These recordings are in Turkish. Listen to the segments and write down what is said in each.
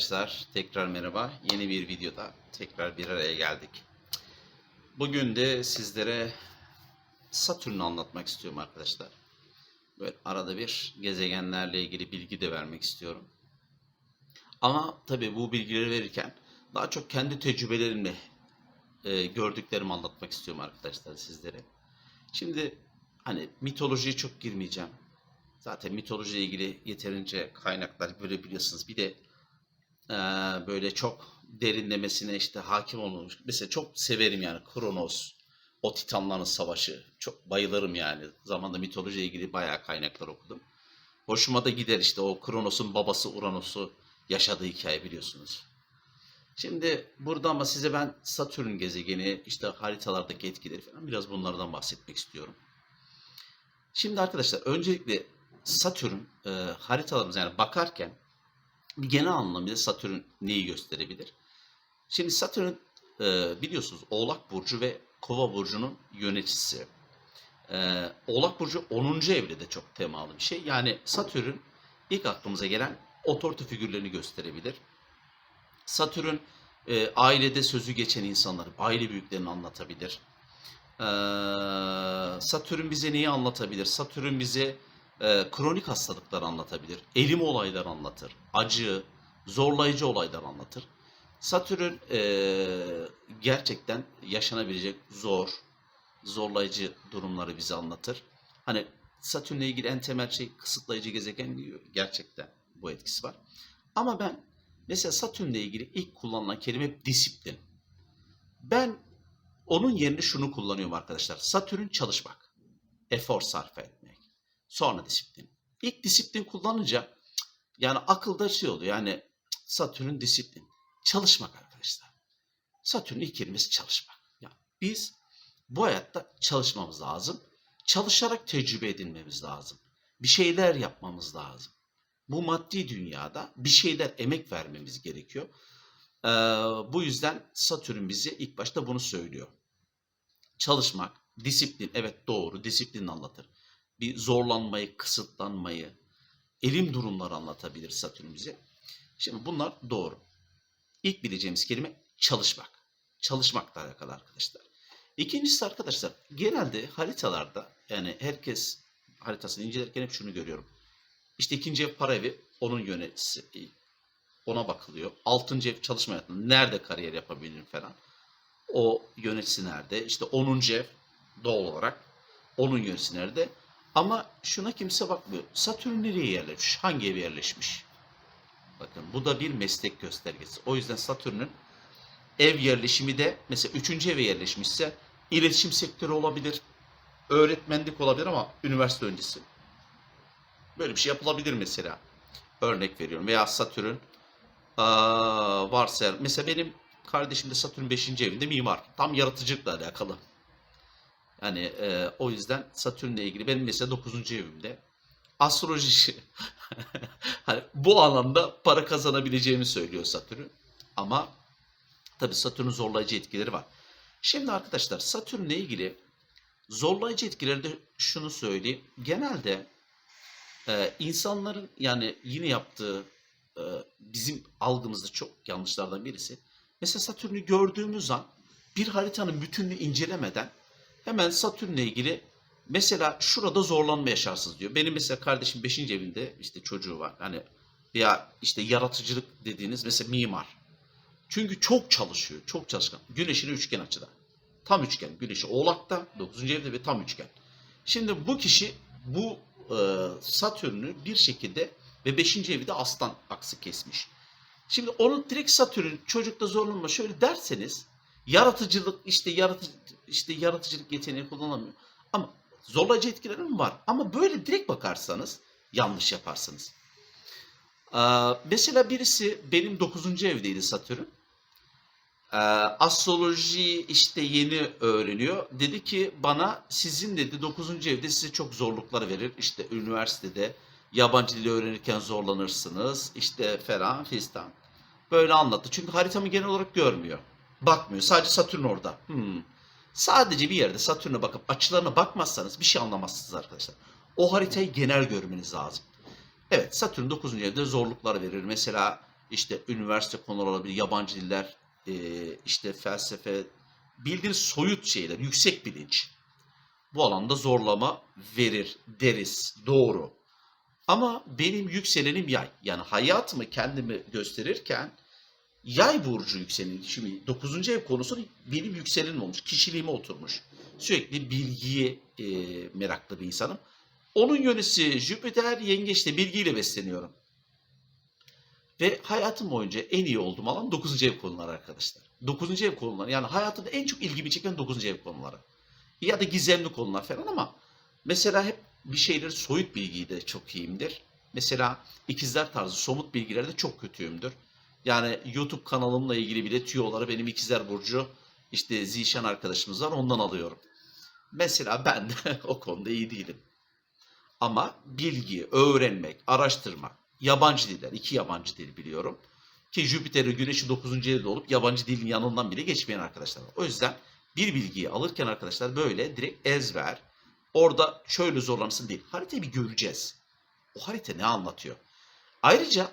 arkadaşlar tekrar merhaba. Yeni bir videoda tekrar bir araya geldik. Bugün de sizlere Satürn'ü anlatmak istiyorum arkadaşlar. Böyle arada bir gezegenlerle ilgili bilgi de vermek istiyorum. Ama tabii bu bilgileri verirken daha çok kendi tecrübelerimle e, gördüklerimi anlatmak istiyorum arkadaşlar sizlere. Şimdi hani mitolojiye çok girmeyeceğim. Zaten mitolojiyle ilgili yeterince kaynaklar görebiliyorsunuz. Bir de böyle çok derinlemesine işte hakim olmamış. Mesela çok severim yani Kronos, o Titanların Savaşı. Çok bayılırım yani. Zamanında mitolojiyle ilgili bayağı kaynaklar okudum. Hoşuma da gider işte o Kronos'un babası Uranos'u yaşadığı hikaye biliyorsunuz. Şimdi burada ama size ben Satürn gezegeni, işte haritalardaki etkileri falan biraz bunlardan bahsetmek istiyorum. Şimdi arkadaşlar öncelikle Satürn e, haritalarımız yani bakarken genel anlamıyla Satürn neyi gösterebilir? Şimdi Satürn e, biliyorsunuz Oğlak Burcu ve Kova Burcu'nun yöneticisi. E, Oğlak Burcu 10. evrede çok temalı bir şey. Yani Satürn ilk aklımıza gelen otorite figürlerini gösterebilir. Satürn e, ailede sözü geçen insanları, aile büyüklerini anlatabilir. Ee, Satürn bize neyi anlatabilir? Satürn bize e, kronik hastalıklar anlatabilir. Elim olaylar anlatır. Acı, zorlayıcı olaylar anlatır. Satürn e, gerçekten yaşanabilecek zor, zorlayıcı durumları bize anlatır. Hani Satürn'le ilgili en temel şey kısıtlayıcı gezegen diyor. Gerçekten bu etkisi var. Ama ben mesela Satürn'le ilgili ilk kullanılan kelime disiplin. Ben onun yerine şunu kullanıyorum arkadaşlar. Satürn çalışmak. Efor sarf etmek. Sonra disiplin. İlk disiplin kullanınca yani akılda şey oluyor. Yani Satürn disiplin. Çalışmak arkadaşlar. Satürn ilk kelimesi çalışmak. Ya biz bu hayatta çalışmamız lazım. Çalışarak tecrübe edinmemiz lazım. Bir şeyler yapmamız lazım. Bu maddi dünyada bir şeyler emek vermemiz gerekiyor. Ee, bu yüzden Satürn bize ilk başta bunu söylüyor çalışmak, disiplin, evet doğru, disiplin anlatır. Bir zorlanmayı, kısıtlanmayı, elim durumları anlatabilir Satürn bize. Şimdi bunlar doğru. İlk bileceğimiz kelime çalışmak. Çalışmakla alakalı arkadaşlar. İkincisi arkadaşlar, genelde haritalarda yani herkes haritasını incelerken hep şunu görüyorum. İşte ikinci ev para evi, onun yöneticisi. Ona bakılıyor. Altıncı ev çalışma hayatında. Nerede kariyer yapabilirim falan o yöneticisi nerede? İşte 10. ev doğal olarak onun yöneticisi nerede? Ama şuna kimse bakmıyor. Satürn nereye yerleşmiş? Hangi eve yerleşmiş? Bakın bu da bir meslek göstergesi. O yüzden Satürn'ün ev yerleşimi de mesela 3. eve yerleşmişse iletişim sektörü olabilir, öğretmenlik olabilir ama üniversite öncesi. Böyle bir şey yapılabilir mesela. Örnek veriyorum. Veya Satürn varsa mesela benim kardeşim de Satürn 5. evinde mimar. Tam yaratıcılıkla alakalı. Yani e, o yüzden Satürn'le ilgili benim mesela 9. evimde astroloji hani bu alanda para kazanabileceğimi söylüyor Satürn. Ama tabii Satürn'ün zorlayıcı etkileri var. Şimdi arkadaşlar Satürn'le ilgili zorlayıcı etkileri de şunu söyleyeyim. Genelde e, insanların yani yine yaptığı e, bizim algımızda çok yanlışlardan birisi Mesela Satürn'ü gördüğümüz an bir haritanın bütününü incelemeden hemen Satürn'le ilgili mesela şurada zorlanma yaşarsınız diyor. Benim mesela kardeşim 5. evinde işte çocuğu var. Hani veya işte yaratıcılık dediğiniz mesela mimar. Çünkü çok çalışıyor, çok çalışkan. Güneşine üçgen açıda. Tam üçgen. Güneşi Oğlak'ta, 9. evde ve tam üçgen. Şimdi bu kişi bu e, Satürn'ü bir şekilde ve 5. evi de aslan aksı kesmiş. Şimdi onun direkt Satürn çocukta zorlanma şöyle derseniz yaratıcılık işte yaratıcı işte yaratıcılık yeteneği kullanamıyor. Ama zorlayıcı etkileri mi var? Ama böyle direkt bakarsanız yanlış yaparsınız. Ee, mesela birisi benim 9. evdeydi Satürn. Ee, astroloji işte yeni öğreniyor. Dedi ki bana sizin dedi 9. evde size çok zorluklar verir. İşte üniversitede yabancı dili öğrenirken zorlanırsınız. İşte falan fistan. Böyle anlattı. Çünkü haritamı genel olarak görmüyor. Bakmıyor. Sadece Satürn orada. Hmm. Sadece bir yerde Satürn'e bakıp açılarına bakmazsanız bir şey anlamazsınız arkadaşlar. O haritayı genel görmeniz lazım. Evet Satürn 9. evde zorluklar verir. Mesela işte üniversite konuları olabilir, yabancı diller, e, işte felsefe, bildiğiniz soyut şeyler, yüksek bilinç. Bu alanda zorlama verir deriz. Doğru. Ama benim yükselenim yay. Yani hayatımı kendimi gösterirken yay burcu yükselenim. Şimdi 9. ev konusu benim yükselenim olmuş. Kişiliğime oturmuş. Sürekli bilgiye e, meraklı bir insanım. Onun yönüsü Jüpiter yengeçte bilgiyle besleniyorum. Ve hayatım boyunca en iyi olduğum alan 9. ev konuları arkadaşlar. 9. ev konuları yani hayatımda en çok ilgimi çeken 9. ev konuları. Ya da gizemli konular falan ama mesela hep bir şeyleri soyut bilgiyi de çok iyiyimdir. Mesela ikizler tarzı somut bilgilerde çok kötüyümdür. Yani YouTube kanalımla ilgili bile tüyoları benim ikizler burcu işte Zişan arkadaşımız var ondan alıyorum. Mesela ben de o konuda iyi değilim. Ama bilgi, öğrenmek, araştırmak, yabancı diller, iki yabancı dil biliyorum. Ki Jüpiter'i Güneş'i 9. evde olup yabancı dilin yanından bile geçmeyen arkadaşlar var. O yüzden bir bilgiyi alırken arkadaşlar böyle direkt ezber. Orada şöyle zorlansın değil. Haritayı bir göreceğiz. O harita ne anlatıyor? Ayrıca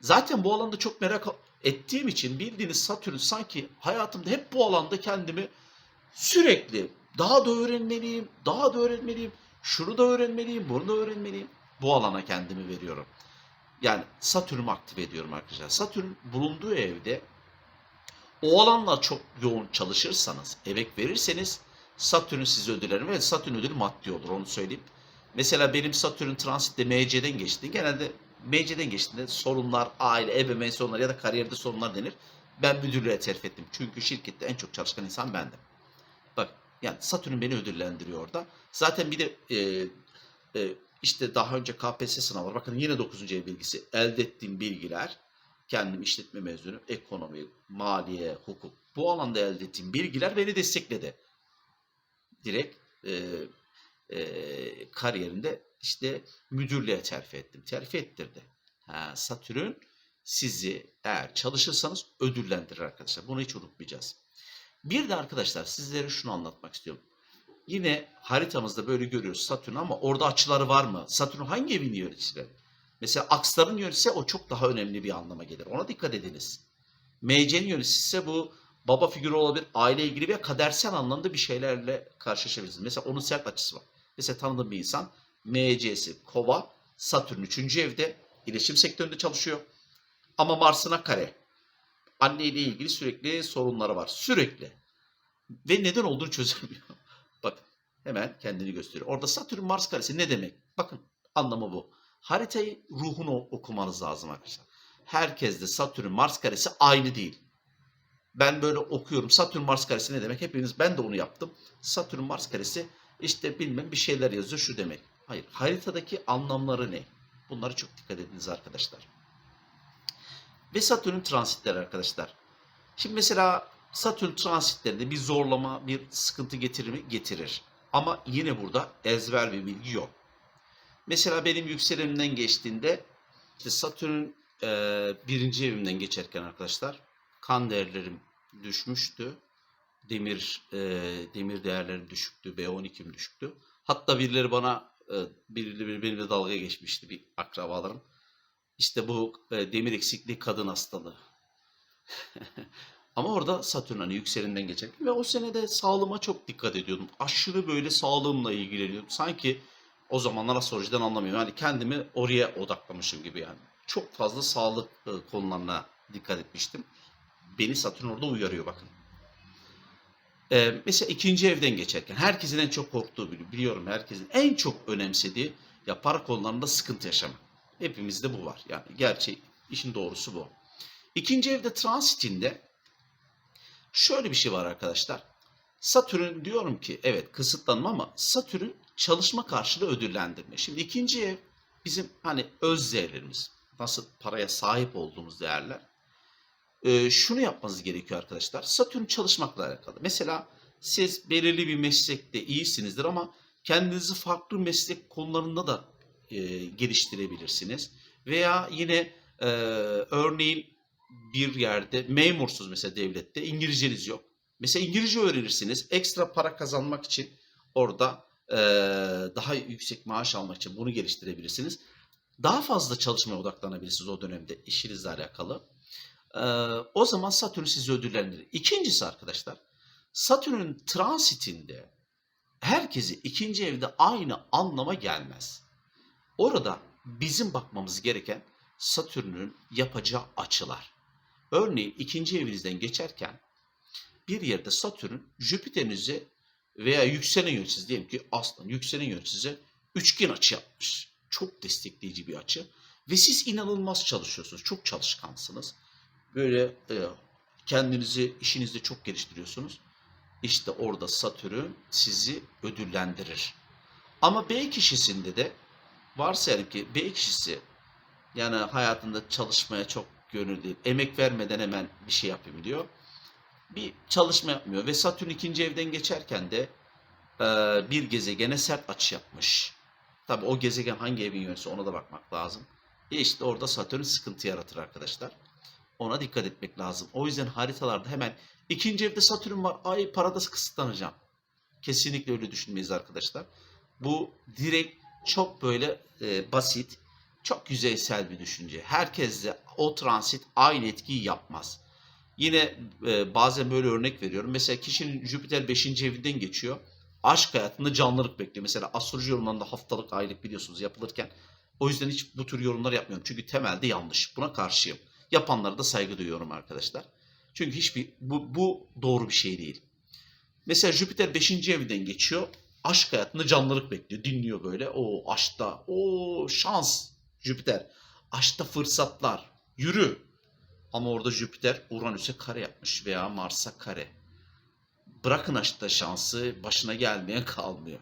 zaten bu alanda çok merak ettiğim için bildiğiniz Satürn sanki hayatımda hep bu alanda kendimi sürekli daha da öğrenmeliyim, daha da öğrenmeliyim, şunu da öğrenmeliyim, bunu da öğrenmeliyim. Bu alana kendimi veriyorum. Yani Satürn'ü aktif ediyorum arkadaşlar. Satürn bulunduğu evde o alanla çok yoğun çalışırsanız, emek verirseniz Satürn size ödüller ve Satürn ödülü maddi olur onu söyleyeyim. Mesela benim Satürn transitte MC'den geçti. Genelde MC'den geçtiğinde sorunlar, aile, ebeveyn sorunları ya da kariyerde sorunlar denir. Ben müdürlüğe terfi ettim. Çünkü şirkette en çok çalışkan insan bendim. Bak yani Satürn beni ödüllendiriyor orada. Zaten bir de e, e, işte daha önce KPSS sınavı var. Bakın yine 9. ev bilgisi. Elde ettiğim bilgiler kendim işletme mezunu, ekonomi, maliye, hukuk. Bu alanda elde ettiğim bilgiler beni destekledi. Direkt e, e, kariyerinde işte müdürlüğe terfi ettim. Terfi ettirdi. Ha, Satürn sizi eğer çalışırsanız ödüllendirir arkadaşlar. Bunu hiç unutmayacağız. Bir de arkadaşlar sizlere şunu anlatmak istiyorum. Yine haritamızda böyle görüyoruz Satürn ama orada açıları var mı? Satürn hangi evini yönetiyor? Mesela aksların yönetisi o çok daha önemli bir anlama gelir. Ona dikkat ediniz. MC'nin yönetisi ise bu baba figürü olabilir, aile ilgili veya kadersel anlamda bir şeylerle karşılaşabilirsiniz. Mesela onun sert açısı var. Mesela tanıdığım bir insan MC'si kova, Satürn 3. evde iletişim sektöründe çalışıyor. Ama Mars'ına kare. Anneyle ilgili sürekli sorunları var. Sürekli. Ve neden olduğunu çözemiyor. Bakın hemen kendini gösteriyor. Orada Satürn Mars karesi ne demek? Bakın anlamı bu. Haritayı ruhunu okumanız lazım arkadaşlar. Herkeste Satürn Mars karesi aynı değil. Ben böyle okuyorum. Satürn Mars karesi ne demek? Hepiniz ben de onu yaptım. Satürn Mars karesi işte bilmem bir şeyler yazıyor şu demek. Hayır. Haritadaki anlamları ne? Bunları çok dikkat ediniz arkadaşlar. Ve Satürn transitleri arkadaşlar. Şimdi mesela Satürn transitlerinde bir zorlama, bir sıkıntı getirir mi? Getirir. Ama yine burada ezber bir bilgi yok. Mesela benim yükselenimden geçtiğinde işte Satürn e, birinci evimden geçerken arkadaşlar kan değerlerim düşmüştü. Demir e, demir değerlerim düşüktü. B12'm düşüktü. Hatta birileri bana e, birileri benimle dalga geçmişti bir akrabalarım. İşte bu e, demir eksikliği kadın hastalığı. Ama orada Satürn hani yükselenden geçerken ve o senede sağlığıma çok dikkat ediyordum. Aşırı böyle sağlığımla ilgileniyordum. Sanki o zamanlar astrolojiden anlamıyorum. Yani kendimi oraya odaklamışım gibi yani. Çok fazla sağlık e, konularına dikkat etmiştim. Beni Satürn orada uyarıyor bakın. Ee, mesela ikinci evden geçerken herkesin en çok korktuğu biliyorum herkesin en çok önemsediği ya para konularında sıkıntı yaşamak. Hepimizde bu var. Yani gerçek işin doğrusu bu. İkinci evde transitinde şöyle bir şey var arkadaşlar. Satürn diyorum ki evet kısıtlanma ama Satürn çalışma karşılığı ödüllendirme. Şimdi ikinci ev bizim hani öz değerlerimiz. Nasıl paraya sahip olduğumuz değerler. Ee, şunu yapmanız gerekiyor arkadaşlar. Satürn çalışmakla alakalı. Mesela siz belirli bir meslekte iyisinizdir ama kendinizi farklı meslek konularında da e, geliştirebilirsiniz. Veya yine e, örneğin bir yerde memursunuz mesela devlette İngilizceniz yok. Mesela İngilizce öğrenirsiniz. Ekstra para kazanmak için orada e, daha yüksek maaş almak için bunu geliştirebilirsiniz. Daha fazla çalışmaya odaklanabilirsiniz o dönemde işinizle alakalı. Ee, o zaman Satürn sizi ödüllendirir. İkincisi arkadaşlar Satürn'ün transitinde herkesi ikinci evde aynı anlama gelmez. Orada bizim bakmamız gereken Satürn'ün yapacağı açılar. Örneğin ikinci evinizden geçerken bir yerde Satürn Jüpiter'inize veya yükselen yönetici diyelim ki aslan yükselen yöneticize üçgen açı yapmış. Çok destekleyici bir açı. Ve siz inanılmaz çalışıyorsunuz. Çok çalışkansınız. Böyle e, kendinizi işinizde çok geliştiriyorsunuz. İşte orada Satürn sizi ödüllendirir. Ama B kişisinde de varsayalım ki B kişisi yani hayatında çalışmaya çok gönül değil. Emek vermeden hemen bir şey yapayım diyor. Bir çalışma yapmıyor ve Satürn ikinci evden geçerken de e, bir gezegene sert açı yapmış. Tabi o gezegen hangi evin yönetici ona da bakmak lazım. E işte orada Satürn sıkıntı yaratır arkadaşlar. Ona dikkat etmek lazım. O yüzden haritalarda hemen ikinci evde Satürn var. Ay parada kısıtlanacağım. Kesinlikle öyle düşünmeyiz arkadaşlar. Bu direkt çok böyle e, basit, çok yüzeysel bir düşünce. Herkesle o transit aynı etkiyi yapmaz. Yine e, bazen böyle örnek veriyorum. Mesela kişinin Jüpiter 5. evinden geçiyor. Aşk hayatında canlılık bekliyor. Mesela astroloji yorumlarında haftalık, aylık biliyorsunuz yapılırken. O yüzden hiç bu tür yorumlar yapmıyorum. Çünkü temelde yanlış. Buna karşıyım. Yapanlara da saygı duyuyorum arkadaşlar. Çünkü hiçbir bu, bu doğru bir şey değil. Mesela Jüpiter 5. evden geçiyor. Aşk hayatında canlılık bekliyor. Dinliyor böyle. O aşkta. O şans. Jüpiter. Aşkta fırsatlar. Yürü. Ama orada Jüpiter Uranüs'e kare yapmış veya Mars'a kare. Bırakın aşkta şansı başına gelmeyen kalmıyor.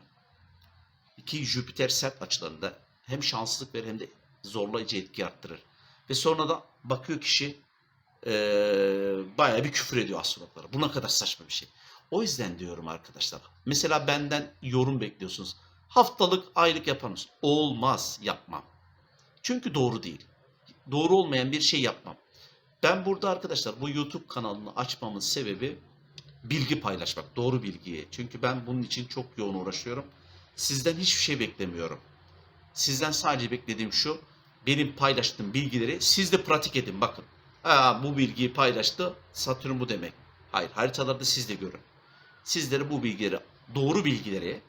İki Jüpiter sert açılarında hem şanslılık verir hem de zorlayıcı etki arttırır. Ve sonra da bakıyor kişi eee bayağı bir küfür ediyor astrologlara. Bu ne kadar saçma bir şey. O yüzden diyorum arkadaşlar. Mesela benden yorum bekliyorsunuz. Haftalık, aylık yaparız. Olmaz, yapmam. Çünkü doğru değil. Doğru olmayan bir şey yapmam. Ben burada arkadaşlar bu YouTube kanalını açmamın sebebi bilgi paylaşmak. Doğru bilgiyi. Çünkü ben bunun için çok yoğun uğraşıyorum. Sizden hiçbir şey beklemiyorum. Sizden sadece beklediğim şu. Benim paylaştığım bilgileri siz de pratik edin. Bakın. Ha, bu bilgiyi paylaştı. Satürn bu demek. Hayır. Haritalarda siz de görün. Sizlere bu bilgileri, doğru bilgileri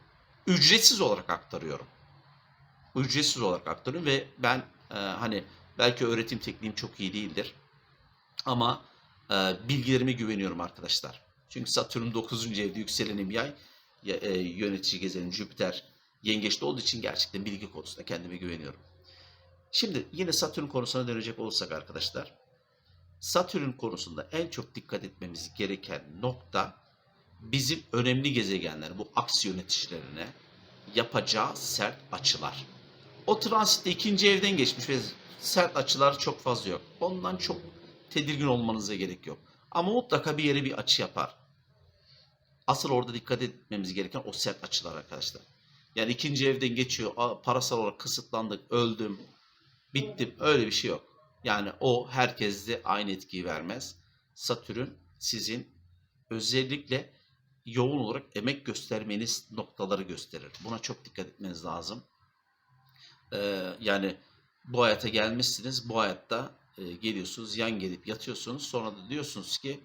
ücretsiz olarak aktarıyorum. Ücretsiz olarak aktarıyorum ve ben e, hani belki öğretim tekniğim çok iyi değildir. Ama e, bilgilerime güveniyorum arkadaşlar. Çünkü Satürn 9. evde yükselenim yay, ya- e, yönetici gezenim Jüpiter yengeçte olduğu için gerçekten bilgi konusunda kendime güveniyorum. Şimdi yine Satürn konusuna dönecek olursak arkadaşlar. Satürn konusunda en çok dikkat etmemiz gereken nokta bizim önemli gezegenler bu aks yöneticilerine yapacağı sert açılar. O transitte ikinci evden geçmiş ve sert açılar çok fazla yok. Ondan çok tedirgin olmanıza gerek yok. Ama mutlaka bir yere bir açı yapar. Asıl orada dikkat etmemiz gereken o sert açılar arkadaşlar. Yani ikinci evden geçiyor, "Aa, parasal olarak kısıtlandık, öldüm, bittim. Öyle bir şey yok. Yani o herkeste aynı etkiyi vermez. Satürn sizin özellikle yoğun olarak emek göstermeniz noktaları gösterir. Buna çok dikkat etmeniz lazım. Ee, yani bu hayata gelmişsiniz. Bu hayatta e, geliyorsunuz, yan gelip yatıyorsunuz. Sonra da diyorsunuz ki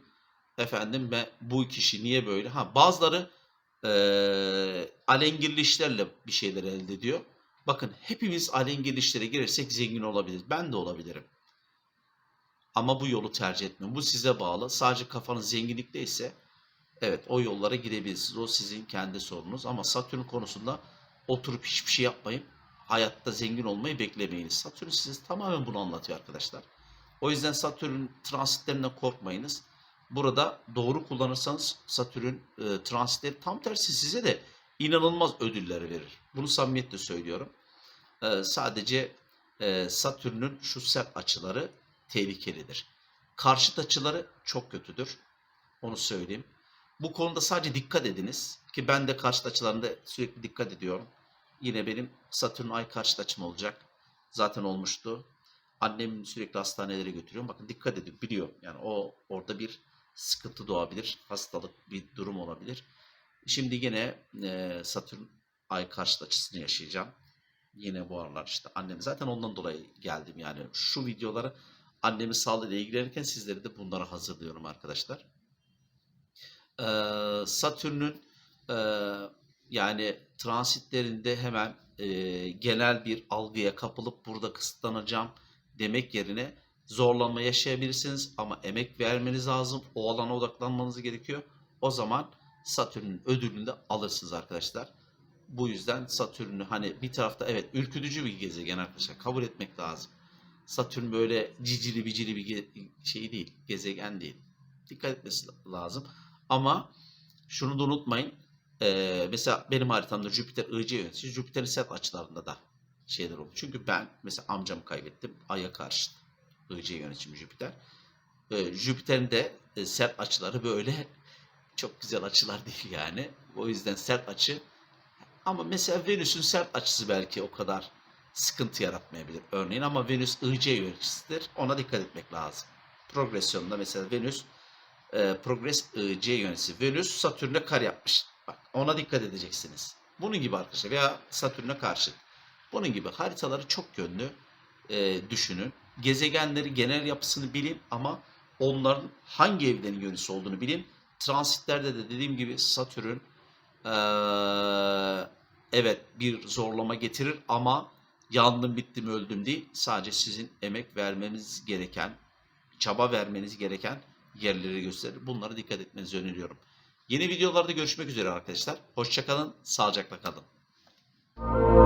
efendim ben bu kişi niye böyle? Ha bazıları e, alengirli işlerle bir şeyler elde ediyor. Bakın hepimiz alengirli işlere girersek zengin olabiliriz. Ben de olabilirim. Ama bu yolu tercih etmeyin. Bu size bağlı. Sadece kafanız zenginlikteyse evet o yollara girebilirsiniz. O sizin kendi sorunuz. Ama Satürn konusunda oturup hiçbir şey yapmayın. Hayatta zengin olmayı beklemeyiniz. Satürn size tamamen bunu anlatıyor arkadaşlar. O yüzden Satürn transitlerinden korkmayınız. Burada doğru kullanırsanız Satürn e, transitleri tam tersi size de inanılmaz ödüller verir. Bunu samimiyetle söylüyorum. E, sadece e, Satürn'ün şu sert açıları tehlikelidir. Karşıt açıları çok kötüdür. Onu söyleyeyim. Bu konuda sadece dikkat ediniz ki ben de karşıt açılarında sürekli dikkat ediyorum. Yine benim Satürn ay karşıt açım olacak. Zaten olmuştu. Annem sürekli hastanelere götürüyorum. Bakın dikkat edin biliyor. Yani o orada bir sıkıntı doğabilir. Hastalık bir durum olabilir. Şimdi yine e, Satürn ay karşıt açısını yaşayacağım. Yine bu aralar işte annem zaten ondan dolayı geldim yani şu videoları annemin sağlığıyla ilgilenirken sizleri de bunlara hazırlıyorum arkadaşlar. Ee, Satürn'ün e, yani transitlerinde hemen e, genel bir algıya kapılıp burada kısıtlanacağım demek yerine zorlanma yaşayabilirsiniz ama emek vermeniz lazım. O alana odaklanmanız gerekiyor. O zaman Satürn'ün ödülünü de alırsınız arkadaşlar. Bu yüzden Satürn'ü hani bir tarafta evet ürkütücü bir gezegen arkadaşlar kabul etmek lazım. Satürn böyle cicili bicili bir şey değil, gezegen değil. Dikkat etmesi lazım. Ama şunu da unutmayın. Ee, mesela benim haritamda Jüpiter IC yönetici. Jüpiter'in set açılarında da şeyler oldu. Çünkü ben mesela amcamı kaybettim. Ay'a karşı IC yönetimi Jüpiter. Ee, Jüpiter'in de sert açıları böyle çok güzel açılar değil yani. O yüzden sert açı. Ama mesela Venüs'ün sert açısı belki o kadar sıkıntı yaratmayabilir örneğin ama Venüs IC yöneticisidir. Ona dikkat etmek lazım. Progresyonda mesela Venüs e, Progress IC yöneticisi. Venüs Satürn'e kar yapmış. Bak ona dikkat edeceksiniz. Bunun gibi arkadaşlar veya Satürn'e karşı. Bunun gibi haritaları çok yönlü e, düşünün. Gezegenleri genel yapısını bilin ama onların hangi evlerin yöneticisi olduğunu bilin. Transitlerde de dediğim gibi Satürn eee, evet bir zorlama getirir ama yandım bittim öldüm değil. Sadece sizin emek vermeniz gereken, çaba vermeniz gereken yerleri gösterir. Bunlara dikkat etmenizi öneriyorum. Yeni videolarda görüşmek üzere arkadaşlar. Hoşçakalın, sağlıcakla kalın.